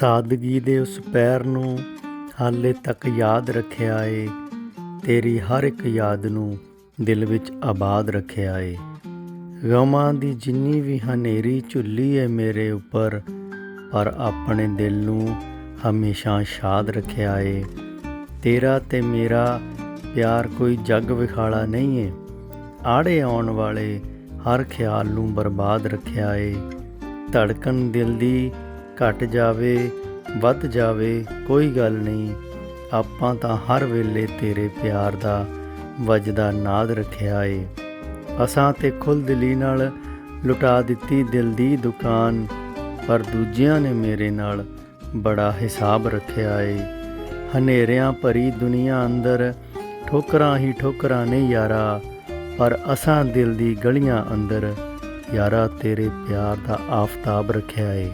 ਸਾਦਗੀ ਦੇ ਉਸ ਪੈਰ ਨੂੰ ਹਾਲੇ ਤੱਕ ਯਾਦ ਰੱਖਿਆ ਏ, ਤੇਰੀ ਹਰ ਇੱਕ ਯਾਦ ਨੂੰ ਦਿਲ ਵਿੱਚ ਆਬਾਦ ਰੱਖਿਆ ਏ। ਗਮਾਂ ਦੀ ਜਿੰਨੀ ਵੀ ਹਨੇਰੀ ਝੁੱਲੀ ਏ ਮੇਰੇ ਉੱਪਰ, ਪਰ ਆਪਣੇ ਦਿਲ ਨੂੰ ਹਮੇਸ਼ਾ ਸ਼ਾਦ ਰੱਖਿਆ ਏ। ਤੇਰਾ ਤੇ ਮੇਰਾ ਪਿਆਰ ਕੋਈ ਜੱਗ ਵਿਖਾਲਾ ਨਹੀਂ ਏ। ਆੜੇ ਆਉਣ ਵਾਲੇ ਹਰ ਖਿਆਲ ਨੂੰ ਬਰਬਾਦ ਰੱਖਿਆ ਏ। ਧੜਕਣ ਦਿਲ ਦੀ ਘਟ ਜਾਵੇ, ਵੱਧ ਜਾਵੇ, ਕੋਈ ਗੱਲ ਨਹੀਂ। ਆਪਾਂ ਤਾਂ ਹਰ ਵੇਲੇ ਤੇਰੇ ਪਿਆਰ ਦਾ ਵਜਦਾ ਨਾਦ ਰੱਖਿਆ ਏ। ਅਸਾਂ ਤੇ ਖੁੱਲ ਦਿਲੀ ਨਾਲ ਲੁਟਾ ਦਿੱਤੀ ਦਿਲ ਦੀ ਦੁਕਾਨ, ਪਰ ਦੂਜਿਆਂ ਨੇ ਮੇਰੇ ਨਾਲ ਬੜਾ ਹਿਸਾਬ ਰੱਖਿਆ ਏ। ਹਨੇਰਿਆਂ ਭਰੀ ਦੁਨੀਆ ਅੰਦਰ ਠੋਕਰਾਂ ਹੀ ਠੋਕਰਾਂ ਨੇ ਯਾਰਾ, ਪਰ ਅਸਾਂ ਦਿਲ ਦੀ ਗਲੀਆਂ ਅੰਦਰ ਯਾਰਾ ਤੇਰੇ ਪਿਆਰ ਦਾ ਆਫਤਾਬ ਰੱਖਿਆ ਏ।